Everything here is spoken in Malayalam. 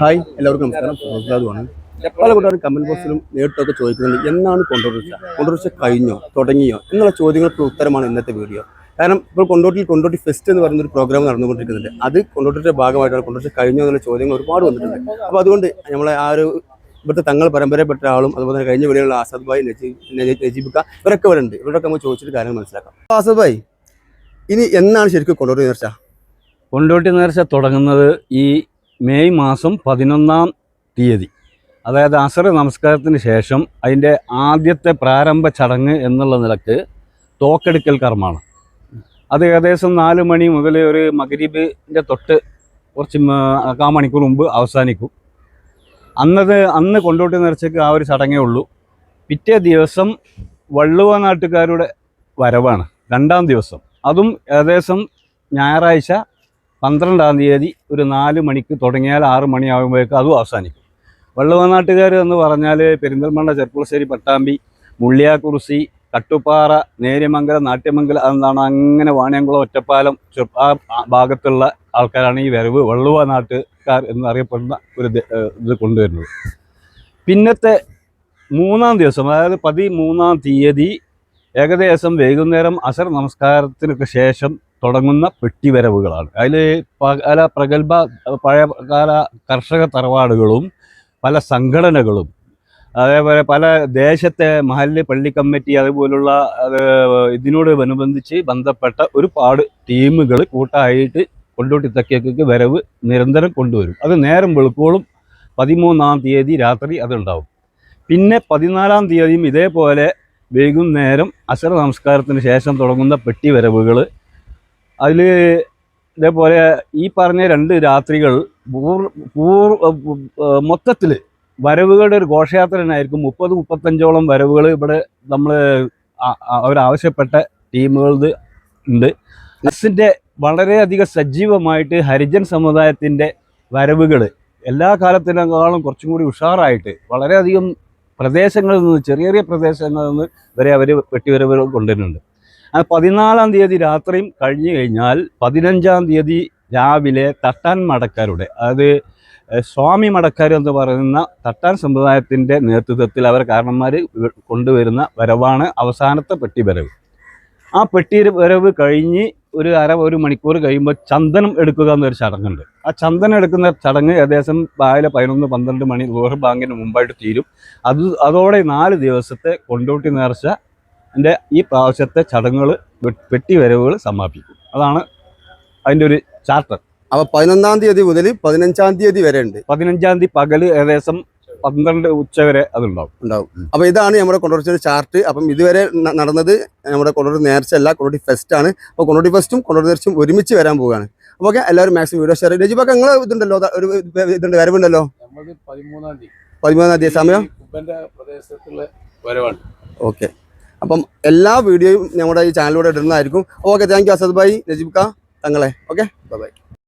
ഹായ് എല്ലാവർക്കും നമസ്കാരം. പ്രസാദുമാണ് പല കൂട്ടുകാരും കമന്റ് ബോക്സിലും നേരിട്ടൊക്കെ ചോദിക്കുന്നുണ്ട് എന്നാണ് കൊണ്ടോട്ടിച്ച കൊണ്ടോട്ടിച്ച കഴിഞ്ഞോ? തുടങ്ങിയോ? എന്നുള്ള ചോദ്യങ്ങൾക്ക് ഉത്തരമാണ് ഇന്നത്തെ വീഡിയോ കാരണം ഇപ്പോൾ കൊണ്ടോട്ടിൽ കൊണ്ടോട്ടി ഫെസ്റ്റ് എന്ന് പറയുന്ന ഒരു പ്രോഗ്രാം നടന്നുകൊണ്ടിരിക്കുന്നുണ്ട്. അത് കൊണ്ടോട്ടിയുടെ ഭാഗമായിട്ടാണ് കൊണ്ടോട്ടി കഴിഞ്ഞോ എന്നുള്ള ചോദ്യങ്ങൾ ഒരുപാട് വന്നിട്ടുണ്ട്. അപ്പോൾ അതുകൊണ്ട് നമ്മളെ ആ ഒരു ഇവിടുത്തെ തങ്ങൾ പരമ്പരപ്പെട്ട ആളും അതുപോലെ തന്നെ കഴിഞ്ഞ വീഡിയോയിലുള്ള ആസാദ് ഭായ് നജീബ് നജീബ് നജീബിക്ക ഇവരൊക്കെ വരുന്നുണ്ട് ഇവരൊക്കെ നമ്മൾ ചോദിച്ചിട്ട് കാര്യങ്ങൾ മനസ്സിലാക്കാം. ആസാദ് ഭായ് ഇനി എന്നാണ് ശരിക്കും കൊണ്ടോട്ടി നേർച്ച? കൊണ്ടോട്ടി നേർച്ച തുടങ്ങുന്നത് ഈ മെയ് മാസം പതിനൊന്നാം തീയതി. അതായത് അസർ നമസ്കാരത്തിന് ശേഷം അതിന്റെ ആദ്യത്തെ പ്രാരംഭ ചടങ്ങ് എന്നുള്ള നിലയ്ക്ക് തോക്കെടുക്കൽ കർമ്മമാണ്. അത് ഏകദേശം നാല് മണി മുതൽ ഒരു മകരീബിന്റെ തൊട്ട് കുറച്ച് കാ മണിക്കൂർ മുമ്പ് അവസാനിക്കും. അന്നത് അന്ന് കൊണ്ടോട്ടി നേർച്ചയ്ക്ക് ആ ഒരു ചടങ്ങേ ഉള്ളൂ. പിറ്റേ ദിവസം വള്ളുവ നാട്ടുകാരുടെ വരവാണ്. രണ്ടാം ദിവസം. അതും ഏകദേശം ഞായറാഴ്ച പന്ത്രണ്ടാം തീയതി ഒരു നാല് മണിക്ക് തുടങ്ങിയാൽ ആറ് മണിയാകുമ്പോഴേക്കും അതും അവസാനിക്കും. വള്ളുവനാട്ടുകാർ എന്ന് പറഞ്ഞാൽ പെരിന്തൽമണ്ണ ചെർപ്പുളശ്ശേരി പട്ടാമ്പി മുള്ളിയാക്കുറിശി കട്ടുപ്പാറ നേര്യമംഗലം നാട്യമംഗലം എന്താണ് അങ്ങനെ വാണിയംകുളം ഒറ്റപ്പാലം ആ ഭാഗത്തുള്ള ആൾക്കാരാണ് ഈ വരവ് വള്ളുവ നാട്ടുകാർ എന്നറിയപ്പെടുന്ന ഒരു ഇത് കൊണ്ടുവരുന്നത്. പിന്നത്തെ മൂന്നാം ദിവസം അതായത് പതിമൂന്നാം തീയതി ഏകദേശം വൈകുന്നേരം അസർ നമസ്കാരത്തിനൊക്കെ ശേഷം തുടങ്ങുന്ന പെട്ടിവരവുകളാണ്. അതിൽ പല പ്രഗത്ഭ പഴയകാല കർഷക തറവാടുകളും പല സംഘടനകളും അതേപോലെ പല ദേശത്തെ മഹല്ല് പള്ളി കമ്മിറ്റി അതുപോലുള്ള അത് ഇതിനോട് അനുബന്ധിച്ച് ബന്ധപ്പെട്ട ഒരുപാട് ടീമുകൾ കൂട്ടായിട്ട് കൊണ്ടോട്ടി തെക്കേക്ക് വരവ് നിരന്തരം കൊണ്ടുവരും. അത് നേരം വെളുക്കോളും പതിമൂന്നാം തീയതി രാത്രി അതുണ്ടാവും. പിന്നെ പതിനാലാം തീയതിയും ഇതേപോലെ വൈകുന്നേരം അസർ നമസ്കാരത്തിന് ശേഷം തുടങ്ങുന്ന പെട്ടി വരവുകൾ അതിൽ ഇതേപോലെ ഈ പറഞ്ഞ രണ്ട് രാത്രികൾ പൂർ മൊത്തത്തിൽ വരവുകളുടെ ഒരു ഘോഷയാത്ര തന്നെയായിരിക്കും. മുപ്പത് മുപ്പത്തഞ്ചോളം വരവുകൾ ഇവിടെ നമ്മൾ അവരാവശ്യപ്പെട്ട ടീമുകൾ ഉണ്ട്. ബസ്സിന്റെ വളരെയധികം സജീവമായിട്ട് ഹരിജൻ സമുദായത്തിന്റെ വരവുകൾ എല്ലാ കാലത്തിനേക്കാളും കുറച്ചും കൂടി ഉഷാറായിട്ട് വളരെയധികം പ്രദേശങ്ങളിൽ നിന്ന് ചെറിയ ചെറിയ പ്രദേശങ്ങളിൽ നിന്ന് വരെ അവർ വെട്ടിവരവുകൾ കൊണ്ടുവരുന്നുണ്ട്. ആ പതിനാലാം തീയതി രാത്രിയും കഴിഞ്ഞു കഴിഞ്ഞാൽ പതിനഞ്ചാം തീയതി രാവിലെ തട്ടാൻ മടക്കാരുടെ അതായത് സ്വാമി മടക്കാർ എന്ന് പറയുന്ന തട്ടാൻ സമുദായത്തിന്റെ നേതൃത്വത്തിൽ അവർ കാരണന്മാർ കൊണ്ടുവരുന്ന വരവാണ് അവസാനത്തെ പെട്ടി വരവ് ആ പെട്ടി വരവ് കഴിഞ്ഞ് ഒരു അര ഒരു മണിക്കൂർ കഴിയുമ്പോൾ ചന്ദനം എടുക്കുക എന്നൊരു ചടങ്ങുണ്ട്. ആ ചന്ദനം എടുക്കുന്ന ചടങ്ങ് ഏകദേശം രാവിലെ പതിനൊന്ന് പന്ത്രണ്ട് മണി ലോഹർ ബാങ്കിന് മുമ്പായിട്ട് തീരും. അത് അതോടെ നാല് ദിവസത്തെ കൊണ്ടോട്ടി നേർച്ച എന്റെ ഈ പ്രാവശ്യത്തെ ചടങ്ങുകൾ പെട്ടി വരവുകൾ സമാപിക്കും. അതാണ് അതിന്റെ ഒരു ചാർട്ടർ. അപ്പൊ പതിനൊന്നാം തീയതി മുതൽ പതിനഞ്ചാം തീയതി വരെ ഉണ്ട് പതിനഞ്ചാം തീയതി പകൽ ഏകദേശം പന്ത്രണ്ട് ഉച്ച വരെ അതുണ്ടാവും. ഉണ്ടാവും. അപ്പൊ ഇതാണ് നമ്മുടെ കൊണ്ടോട്ടി ചാർട്ട് അപ്പം ഇതുവരെ നടന്നത് നമ്മുടെ കൊണ്ടോട്ടി നേർച്ച അല്ല കൊണ്ടോട്ടി ഫെസ്റ്റ് ആണ്. അപ്പൊ കൊണ്ടോട്ടി ഫെസ്റ്റും കൊണ്ടോട്ടി നേർച്ചയും ഒരുമിച്ച് വരാൻ പോവുകയാണ്. അപ്പൊ ഓക്കെ എല്ലാവരും മാക്സിമം വീഡിയോ ഷെയർ രജിബൊക്കെ നിങ്ങൾ ഇതുണ്ടല്ലോ ഒരു ഇതുണ്ട് വരവുണ്ടല്ലോ? പതിമൂന്നാം തീയതി. പതിമൂന്നാം തീയതി സമയം? പ്രദേശത്തുള്ള വരവാണ്. ഓക്കെ അപ്പം എല്ലാ വീഡിയോയും നമ്മുടെ ഈ ചാനലിലൂടെ ഇടുന്നതായിരിക്കും. Okay thank you Asad Bhai Najeeb ഖാ തങ്ങളെ. Okay bye bye